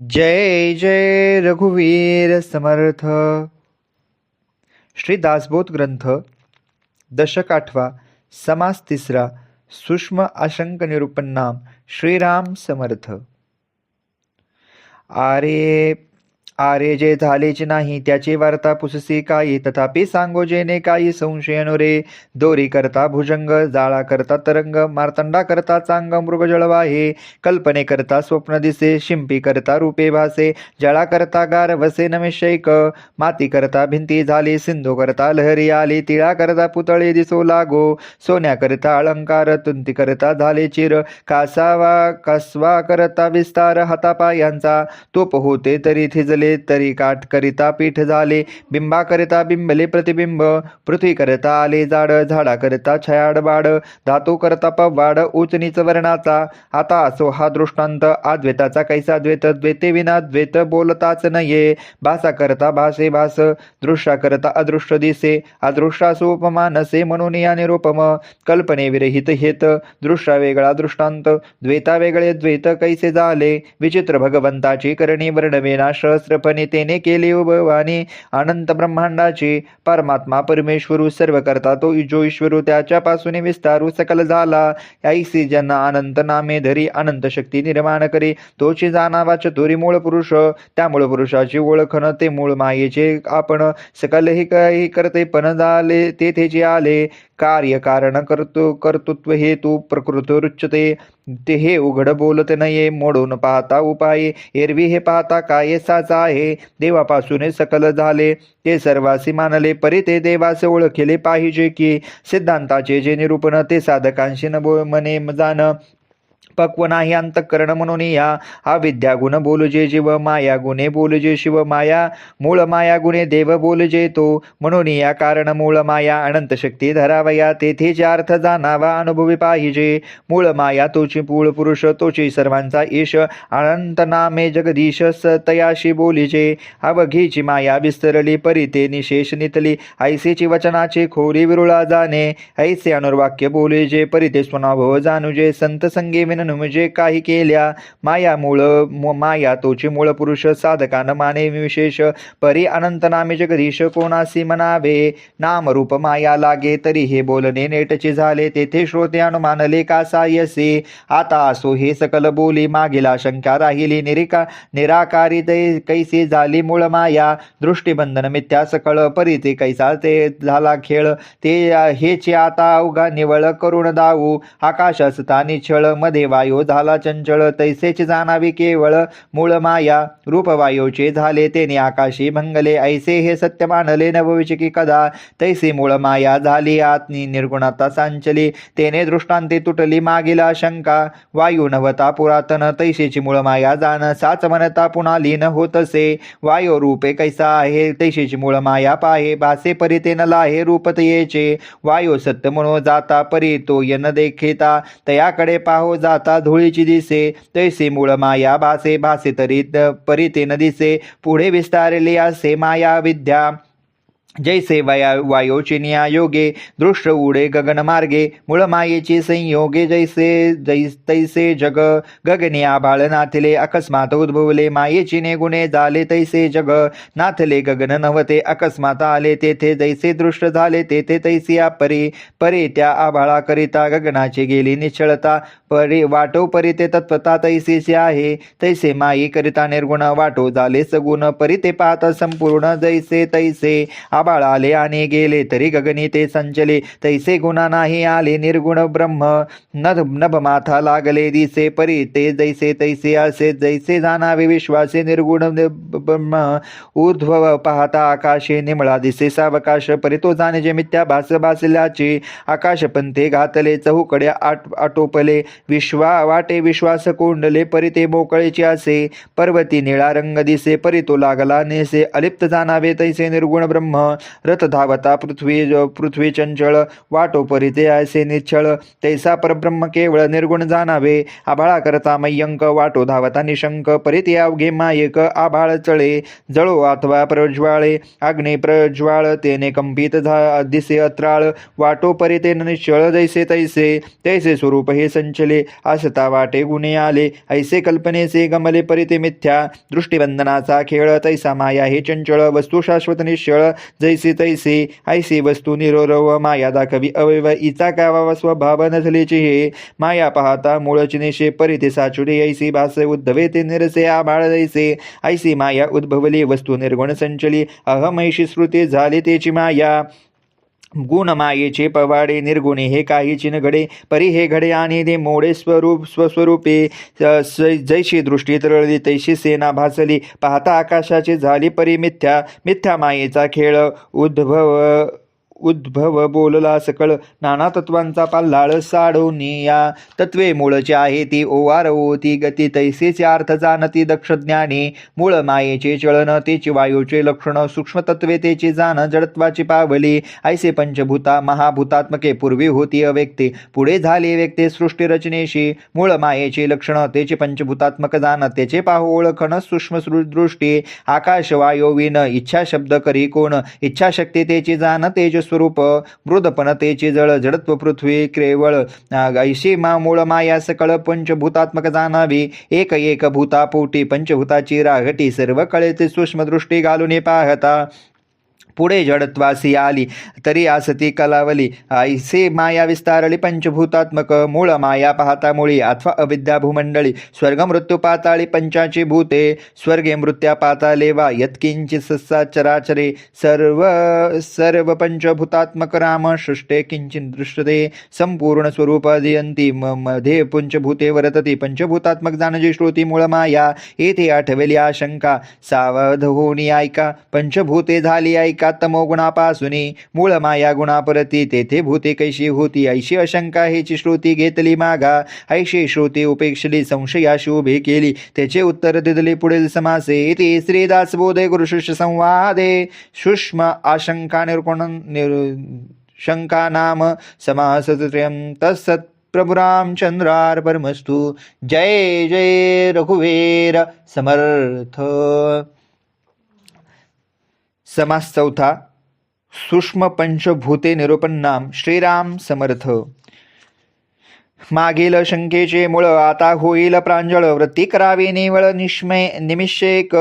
जय जय रघुवीर समर्थ। श्री दासबोध ग्रंथ दशक आठवा समास तिसरा सूक्ष्म आशंक निरूपण नाम श्रीराम समर्थ। आरे आरे जे झालेच नाही त्याची वार्ता पुससी काही तथापि सांगो जेने काही संशय रे. दोरी करता भुजंग जाळा करता तरंग मार्तंडा करता चांग मृग जळवाहे. कल्पने करता स्वप्न दिसे शिंपी करता रूपे भासे. जळा करता गार वसे नमेशैक माती करता भिंती झाली सिंधू करता लहरी आली. तिळा करता पुतळे दिसो लागो. सोन्या करता अलंकार तुंती करता झाले चिर. कासावा कसवा करता विस्तार हातापायांचा. तोप होते तरी थिजले तरी काठ करिता पीठ झाले बिंबाकरिता बिंबले प्रतिबिंब पृथ्वी करता आले जाड झाडा करता छयाड बाड धातू करता पवाड उच नीच वर्णाचा. आता असो हा दृष्टांत अद्वैताचा कैसा द्वैत द्वैते विना द्वैत बोलताच नये. भासा करता भासे भास दृश्या करता अदृश्य दिसे अदृश्यासो उपमानसे म्हणून या निरुपम. कल्पने विरहित हेत दृश्या वेगळा दृष्टांत द्वैता वेगळे द्वैत कैसे झाले? विचित्र भगवंताची करणी वर्णवेना सहस्रपणे तेने केले हो उभवानी अनंत ब्रह्मांडाची परमात्मा परमेश्वरू सर्व करता तो जो ईश्वरू त्याच्यापासून विस्तारू सकल झाला. ऐसी ज्यांना अनंत नामे धरी अनंत शक्ती निर्माण करी. तोची जाणावा चतुरी मूळ पुरुष. त्या मूळ पुरुषाची ओळखण ते मूळ मायेचे आपण सकलही काही करते पण झाले तेथेचे आले. कार्य कारण कर्तृ कर्तृत्व हेतू प्रकृत रुच्यते. ते हे उघड बोलत नये मोडून पाहता उपाय. एरवी हे पाहता काय साचा आहे? देवापासून सकल झाले. ते सर्वासी मानले परी ते देवास ओळखले पाहिजे की. सिद्धांताचे जे निरूपण ते साधकांशी न बो मने जाण. पक्व नाही अंतःकरण म्हणून या. हा विद्या गुण बोलजे जीव माया गुणे बोलजे शिव माया मूळ माया गुणे देव बोलजे तो. म्हणून या कारण मूळ माया अनंत शक्ती धरावया तेथेचे अर्थ जाणावा अनुभवी पाहिजे. मूळ माया तोची पूळ पुरुष तोची सर्वांचा ईश. अनंत नामे जगदीश सतयाशी बोलिजे अवघीची माया विस्तरली परी ते निशेष नितली. ऐसेची वचनाची खोरी विरुळा जाणे. ऐसे अनुर्वाक्य बोलिजे परी ते स्वनाभव जाणुजे संत संगे विन म्हणजे काही केल्या माया मूळ मु- माया तोची मूळ पुरुष साधकान माने विशेष परी अनंत नामे जगदीश कोणासी म्हणावे? नाम रूप माया लागे तरी हे बोलणे नेटचे झाले तेथे श्रोते अनुमानले का सायसे. आता असो हे सकल बोली मागीला शंका राहिली निरिका निराकारी कैसे झाली मूळ माया? दृष्टीबंधन मिथ्या सकळ परी ते कैसा ते झाला खेळ? ते हेचे आता अवघा निवळ करून दाऊ आकाशासता निछळमध्ये वायू झाला चंचळ तैसेच जाणावी केवळ मूळ माया. रूपवायोचे झाले तेने आकाशी भंगले ऐसे हे सत्य मानले नवविचकी कदा. तैसे मूळ माया झाली आत्नी निर्गुणता सांचली. तेने दृष्टांती तुटली मागील शंका वायू नवता पुरातन तैसेची मूळ माया जाण. साच म्हणता पुन्हा लीन होतसे. वायू रूपे कैसा आहे? तैसेची मूळ माया पाहे भासे परी ते नला लाहे रूपत येचे. वायू सत्य म्हणून जाता परी तो यन देखिता. तयाकडे पाहो जाता आता धुळीची दिसे तैसे मूळ माया भासे भासे तरी त- न दिसे. पुढे विस्तारले असे माया विद्या. जैसे वया वायोची नियायोगे दृष्ट उडे गगन मार्गे मूळ मायेची संयोगे जैसे जै तैसे जग गगनी आभाळ नाथले अकस्मात उद्भवले मायेची ने गुणे झाले तैसे जग नाथले गगन नव्हते अकस्मात आले तेथे जैसे दृष्ट झाले तेथे तैसिया परे परे त्या आभाळाकरिता गगनाची गेली निश्चळता परे वाटो परी ते तत्वता तैसेचे आहे तैसे माई करिता निर्गुण वाटो झाले सगुण परी ते पाहता संपूर्ण जैसे तैसे आबाळ आले आणि गेले तरी गगनी ते संचले. तैसे गुणा नाही आले निर्गुण ब्रह्म. नभ नभ माथा लागले दिसे परी. ते जैसे तैसे असे जैसे जाणावे विश्वासे निर्गुण ब्रह्म. ऊर्ध्व पाहता आकाशे निमळा दिसे सावकाश परी. तो जाणे जे मिथ्या भास भासल्याचे. आकाश पंथे घातले चहूकडे आट आटोपले. विश्वा वाटे विश्वास कोंडले परी. ते मोकळेचे असे. पर्वती निळा रंग दिसे परी. तो लागला नेसे. अलिप्त जाणावे तैसे निर्गुण ब्रह्म. रथ धावता पृथ्वी पृथ्वी चंचळ वाटो परिते ऐसे निच्छळ तैसा परब्रह्म केवळ निर्गुण जाणावे. आभाळा करता मय्यंक वाटो धावता निशंक परिते अवघे मायक आभाळ चळे जळो अथवा प्रज्वाळे अग्ने प्रज्वाळ तेने कंपित झा दिसे अत्राळ वाटो परिते निश्चळ जैसे तैसे तैसे स्वरूप हे संचले असता वाटे गुणे आले ऐसे कल्पनेचे गमले परिते मिथ्या दृष्टिबंधनाचा खेळ तैसा माया हे चंचळ वस्तू शाश्वत निश्चळ जैसे तैसे ऐसे वस्तू निरोरव माया दाखवी अवयव इचा कावा स्वभाव नसल्याचे हे. माया पाहता मूळ चिनेशे परिते साचुडे ऐसी भास उद्भवे ते निरसे आभाळ जैसे. ऐसी माया उद्भवली वस्तू निर्गुण संचली अहमैशी श्रुते झाली तेची माया. गुण मायेचे पवाडे निर्गुणे हे काही चिन घडे परी हे घडे आणि ते मोडे स्वरूप स्वस्वरूपे स- जैशी दृष्टी तरळली तैशी सेना भासली पाहता आकाशाची झाली परी मिथ्या मिथ्या मायेचा खेळ उद्भव उद्भव बोलला सकळ. नाना तत्वांचा पाल्लाळ या. तत्वे मूळचे आहे ती ओवार ओती गती. तैसेचे अर्थ जाणती दक्ष ज्ञानी मूळ मायेचे चळन तेचे वायूचे लक्षण सूक्ष्म तत्वे तेचे जाण जडत्वाची पावली. ऐसे पंचभूता महाभूतात्मके पूर्वी होती अव्यक्ते. पुढे झाली व्यक्ते सृष्टी रचनेशी. मूळ मायेचे लक्षण तेचे पंचभूतात्मक जाण त्याचे पाहू ओळखण सूक्ष्म दृष्टी आकाश वायोविन इच्छा शब्द करी कोण? इच्छाशक्ती तेची जाण तेज स्वरूप मृदपणतेचे जळ जडत्व पृथ्वी केवळ ऐशी मा मूळ माया सकळ पंचभूतात्मक जाणावी एक एक भूता पोटी पंचभूताची राघटी सर्व कळेचे सूक्ष्म दृष्टी घालून पाहता पुढे जडत्वासी आली तरी आसती कलावली ऐसे माया विस्तारली पंचभूतात्मक मूळ माया पाहता मुळी अथवा अविद्या भूमंडळी स्वर्ग मृत्यू पाताळी पंचाची भूते स्वर्गे मृत्या पाताले वा यत्किंचित सस्सा चराचरे सर्व सर्व पंचभूतात्मक राम सृष्टे किंचित दृश्यते संपूर्ण स्वरूपादियंती म मध्ये पंचभूते वर्तते पंचभूतात्मक जाणजी श्रुती मूळ माया येथे आठवली आशंका सावध होणी ऐका पंचभूते झाली ऐका तमो गुणापासूनी मूळ माया गुणापरती तेथे भूते कैशी होती ऐशी अशंका हेची श्रुती घेतली मागा. ऐशी श्रुती उपेक्षली संशयाशी उभी केली त्याचे उत्तर दिदली पुढील समासे. ती श्रीदास बोधे गुरुशिष्य संवादे. सूक्ष्म आशंका निर्गुण निर शंका नाम समासत्रयं तत्सत् प्रभु रामचंद्रार्पणमस्तु जय जय रघुवीर समर्थ। समास चौथा सूक्ष्म पंचभूते निरूपण नाम श्रीराम समर्थ. मागील शंकेचे मूळ आता होईल प्रांजळ वृत्ती करावी निवळ निष्मय निमिषेक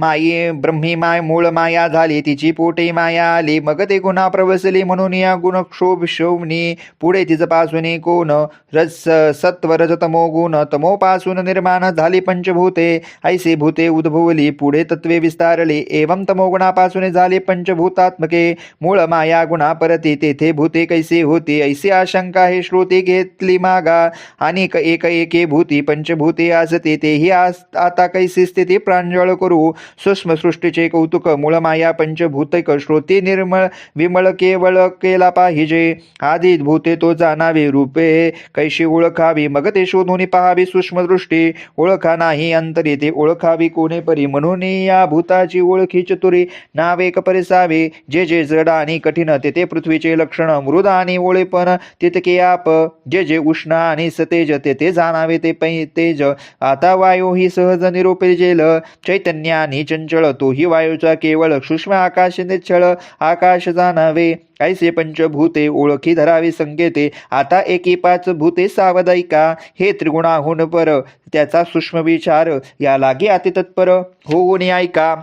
माये ब्रह्मी माय मूळ माया झाली तिची पोटे माया आली. मग ते गुन्हा प्रवसली म्हणून या गुण क्षोभ शोभनी पुढे तिचं पासून कोण? रस सत्व रजतमो गुण. तमोपासून निर्माण झाली पंचभूते. ऐसे भूते उद्भवली पुढे तत्वे विस्तारली. एवं तमोगुणापासून झाले पंचभूतात्मके. मूळ माया गुणा परती तेथे भूते कैसे होते? ऐसी आशंका हे श्रुती घेतली मागा. आणि एक एके भूती पंचभूते असते तेही आस आता कैसी स्थिती प्रांजळ करू? सूक्ष्म सृष्टीचे कौतुक मूळमाया पंचभूतक श्रोती निर्मळ विमळ केवळ केला पाहिजे. आधी भूते तो जाणावी रूपे कैशी ओळखावी? मग ते शोधून पाहावी सूक्ष्मदृष्टी. ओळखा नाही अंतरी ते ओळखावी कोणे परी? म्हणून या भूताची ओळखी चतुरी. नावेक परिसावे जे जे जड आणि कठीण तेथे पृथ्वीचे लक्षण मृद आणि ओळेपण तितके आप जे जे उष्ण आणि सतेज तेथे जाणावे ते पै तेज. आता वायू ही सहज निरोपे जेल चैतन्या आणि चंचळ तोही वायूचा केवळ सूक्ष्म आकाश निच्छळ आकाश जाणावे ऐसे पंचभूते ओळखी धरावी संकेते आता एकी पाच भूते सावधायिका हे त्रिगुणाहून पर त्याचा सूक्ष्म विचार या लागे अति तत्पर होऊन ऐका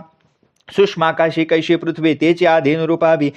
सूक्ष्म आकाशी कैशी पृथ्वी तेची आधीन रूपावी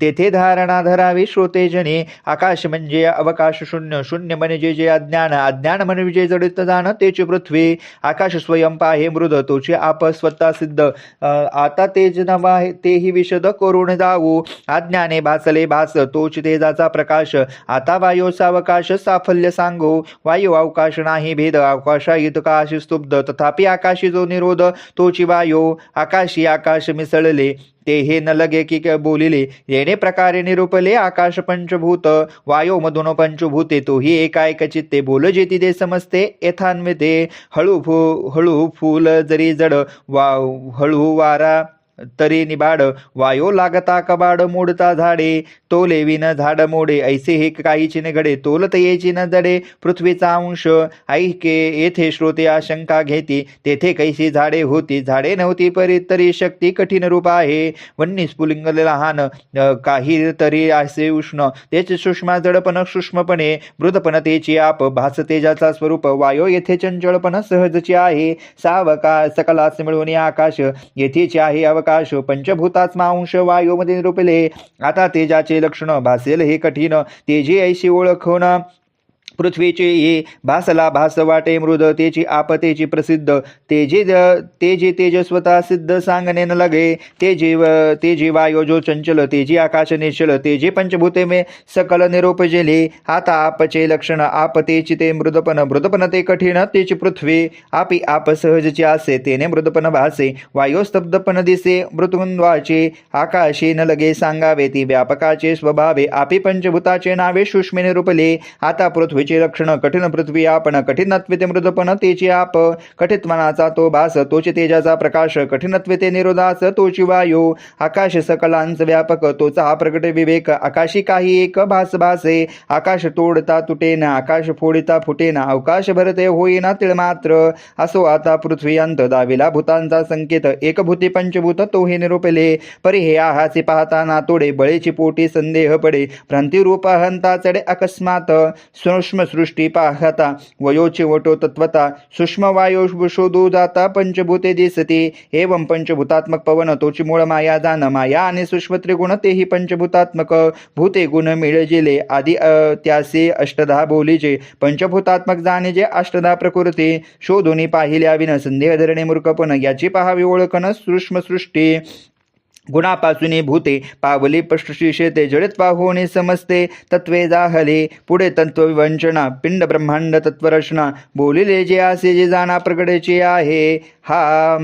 तेथे धारणा धरावी श्रोते जने. आकाश म्हणजे अवकाश शून्य शून्य म्हणजे जे अज्ञान अज्ञान म्हणजे जडित जाण तेची पृथ्वी. आकाश स्वयं पाहे मृद तोचे आप स्वतः सिद्ध. आता तेज नवा तेही विशद करून जाऊ. अज्ञाने भासले भास तोच तेजाचा प्रकाश. आता वायूचा अवकाश साफल्य सांगू. वायू अवकाश नाही भेद अवकाशा इतकाशी स्तुब्ध. तथापि आकाशी जो निरोध तोची वायू. आकाशी आकाश मिसळले ते हे न लगे की बोलिले येणे प्रकारे निरूपले आकाश पंचभूत वायो मधून पंचभूते तोही एकाएक चित्ते बोल जेती ते समजते यथान्विते हळू फू हळू फूल जरी जड वा हळू वारा तरी निबाड वायो लागता कबाड मोडता झाडे. तोले विन झाड मोडे ऐसे हे काहीची न घडे. तोलत येची न जडे पृथ्वीचा अंश. ऐके येथे श्रोते आशंका घेती. तेथे कैसी झाडे होती? झाडे नव्हती परी तरी शक्ती कठीण रूप आहे. वन्नी स्फुलिंग लहान काही तरी असे उष्ण. तेच सूक्ष्म जडपण सूक्ष्मपणे. मृदपण तेची आप भास तेजाचा स्वरूप. वायो येथे चंचळपण सहजची आहे. सावका सकलास मिळवून आकाश येथेची आहे अवकाश. पंचभूतात्मा अंश वायूमध्ये निरूपले आता तेजाचे लक्षण भासेल हे कठीण. तेजी ऐशी ओळखून पृथ्वीचे ये भासला भास वाटे मृद तेची आपतेची प्रसिद्ध तेजे तेजे तेजस्वता सिद्ध सांगणे न लगे तेजे व- तेजे वायो जो चंचल तेजी आकाश निश्चल तेजे पंचभूते मे सकल निरोप जेले आता आपचे लक्षण आपतेची ते मृदपण मृदपण ते कठीण तेची पृथ्वी आपी आप सहजचे असे तेने मृदपण भासे वायो स्तब्धपण दिसे मृतुंद्वाचे आकाशे न लगे सांगावे ती व्यापकाचे स्वभावे आपी पंचभूताचे नावे सुष्मे निरूपले आता पृथ्वी पृथ्वीचे लक्षण कठीण पृथ्वी आपण कठीणत्वे ते मृदपण तेची आप कठितमनाचा तो भास तोचे तेजाचा प्रकाश कठीणत्वे ते निरोधास तोची वायू आकाश सकलांच व्यापक तोचा हा प्रकट विवेक आकाशी काही एक भास भासे आकाश तोडता तुटेना आकाश फोडिता फुटेना अवकाश भरते होईना तिळ मात्र असो आता पृथ्वी अंत दाविला भूतांचा संकेत एकभूती पंचभूत तो हे निरूपले परी हे आहासी पाहताना तोडे बळेची पोटी संदेह पडे भ्रांतिरूप हंता चढे अकस्मात सूक्ष्मसृष्टी पाहता वयोचे वटो तत्वता सूक्ष्म वायो शोधू जाता पंचभूते दिसते एवं पंचभूतात्मक पवन तोची मूळ माया जाण माया आणि सूक्ष्म त्रिगुण तेही पंचभूतात्मक भूते गुण मिळजिले आदी त्यासे अष्टधा बोलीचे पंचभूतात्मक जाणे जे अष्टधा प्रकृती शोधून पाहिल्या विन संदेह धरणे मूर्खपण याची पहावी ओळखन सूक्ष्मसृष्टी. गुणापासून भूते पावली पष्टशिषेते जडित्वा होणे समजते तत्वे जाहले पुढे तत्वविवंचना पिंड ब्रह्मांड तत्वरचना बोलिले जे असे जे जाणा प्रगडेचे आहे. हा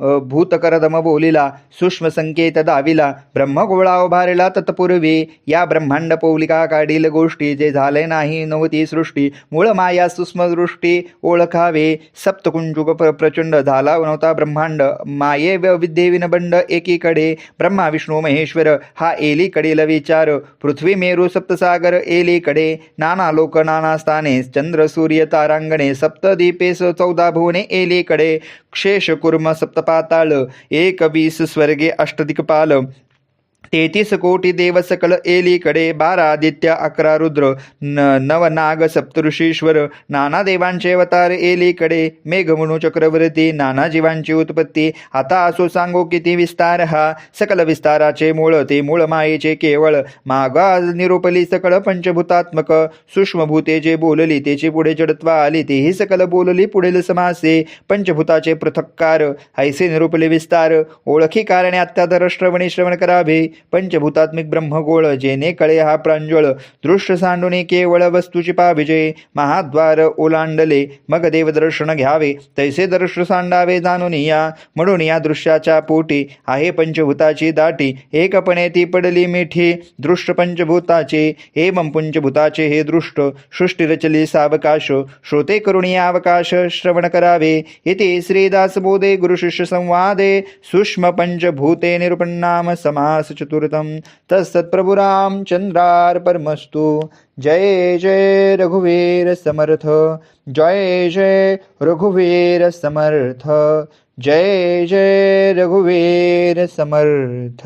भूतकरदम बोलिला सूक्ष्म संकेत दाविला ब्रह्मगोळा उभारला तत्पूर्वी या ब्रह्मांड पौलिका काढील गोष्टी जे झाले नाही नव्हती सृष्टी मूळ माया सूक्ष्मदृष्टी ओळखावे सप्तकुंजुक प्र प्रचंड झाला नव्हता ब्रह्मांड माये विद्येविन बंड एकीकडे ब्रह्मा विष्णू महेश्वर हा एलीकडील विचार पृथ्वी मेरू सप्तसागर एलीकडे नाना लोक नाना स्थाने चंद्र सूर्य तारांगणे सप्तदीपेस चौदा भुवने एलीकडे क्षेष कुर्म सप्त एक वीस स्वर्गे अष्टदिक्पाल तेहतीस कोटी देव सकल एलीकडे बारा आदित्य अकरा रुद्र न नव नाग सप्तऋषीश्वर नाना देवांचे अवतार एलीकडे मेघमणू चक्रवर्ती नाना जीवांची उत्पत्ती. आता असो सांगो किती विस्तार हा. सकल विस्ताराचे मूळ ते मूळ मायेचे केवळ. मागा निरोपली सकळ पंचभूतात्मक. सूक्ष्मभूते जे बोलली तेची पुढे जडत्वा आली. तेही सकल बोलली पुढील समासे. पंचभूताचे पृथक्कार. ऐसे निरूपले विस्तार. ओळखी कारणे अत्यादर श्रवणी श्रवण करावे. पंचभूतात्मिक ब्रह्मगोळ जेने कळे हा प्रांजळ. दृश्य सांडुने केवळ वस्तूची पाविजे महाद्वार ओलांडले मग देवदर्शन घ्यावे. तैसे दर्श सांडावे जाणून या म्हणून या दृश्याच्या पोटी आहे पंचभूताची दाटी. एकपणे ती पडली मिठी दृष्ट पंचभूताचे एवं पंचभूताचे हे दृष्ट. सृष्टी रचली सावकाश श्रोते करुणी अवकाश श्रवण करावे. इति श्रीदासबोधे गुरुशिष्य संवादे सूक्ष्म पंचभूते निरुपन्नाम समास चतुर्थम तत्सत्प्रभुरामचंद्रार्पणमस्तु जय जय रघुवीर समर्थ। जय जय रघुवीर समर्थ। जय जय रघुवीर समर्थ।